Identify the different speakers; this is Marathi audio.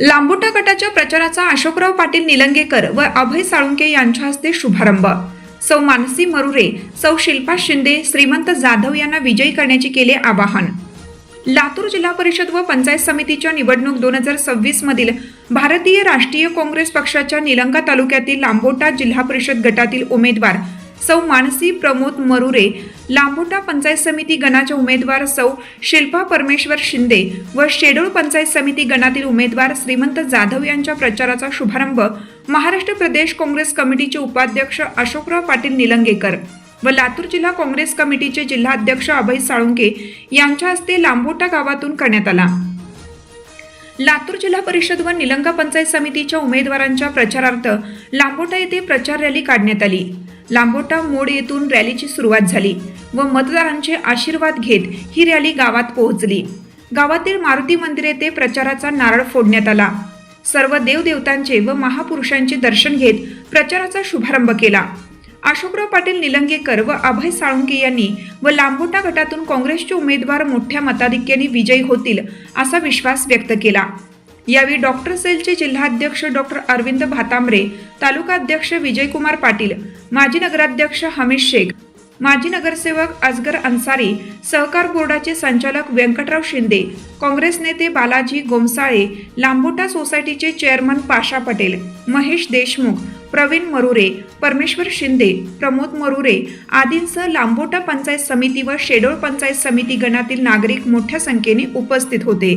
Speaker 1: लांबोटा गटाच्या प्रचाराचा अशोकराव पाटील निलंगेकर व अभय साळुंके यांच्या हस्ते शुभारंभ. सौ मानसी मरुरे सौ शिल्पा शिंदे श्रीमंत जाधव यांना विजयी करण्याचे केले आवाहन. लातूर जिल्हा परिषद व पंचायत समितीच्या निवडणूक दोन हजार सव्वीस मधील भारतीय राष्ट्रीय काँग्रेस पक्षाच्या निलंगा तालुक्यातील लांबोटा जिल्हा परिषद गटातील उमेदवार सौ मानसी प्रमोद मरुरे लांबोटा पंचायत समिती गणाच्या उमेदवार सौ शिल्पा परमेश्वर शिंदे व शेडोळ पंचायत समिती गणातील उमेदवार श्रीमंत जाधव यांच्या प्रचाराचा शुभारंभ महाराष्ट्र प्रदेश काँग्रेस कमिटीचे उपाध्यक्ष अशोकराव पाटील निलंगेकर व लातूर जिल्हा काँग्रेस कमिटीचे जिल्हाध्यक्ष अभय साळुंके यांच्या हस्ते लांबोटा गावातून करण्यात आला. लातूर जिल्हा परिषद व निलंगा पंचायत समितीच्या उमेदवारांच्या प्रचारार्थ लांबोटा येथे प्रचार रॅली काढण्यात आली. लांबोटा मोड येथून रॅलीची सुरुवात झाली व मतदारांचे आशीर्वाद घेत ही रॅली गावात पोहोचली. गावातील मारुती मंदिर येथे प्रचाराचा नारळ फोडण्यात आला. सर्व देवदेवतांचे व महापुरुषांचे दर्शन घेत प्रचाराचा शुभारंभ केला. अशोकराव पाटील निलंगेकर व अभय साळुंके यांनी व लांबोटा गटातून काँग्रेसचे उमेदवार मोठ्या मताधिक्याने विजयी होतील असा विश्वास व्यक्त केला. यावेळी डॉक्टर सेलचे जिल्हाध्यक्ष डॉक्टर अरविंद भातांबरे तालुका अध्यक्ष विजयकुमार पाटील माजी नगराध्यक्ष हमीद शेख माजी नगरसेवक अजगर अन्सारी सहकार बोर्डाचे संचालक व्यंकटराव शिंदे काँग्रेस नेते बालाजी गोमसाळे लांबोटा सोसायटीचे चेअरमन पाशा पटेल महेश देशमुख प्रवीण मरुरे परमेश्वर शिंदे प्रमोद मरुरे आदींसह लांबोटा पंचायत समिती व शेडोळ पंचायत समिती गणातील नागरिक मोठ्या संख्येने उपस्थित होते.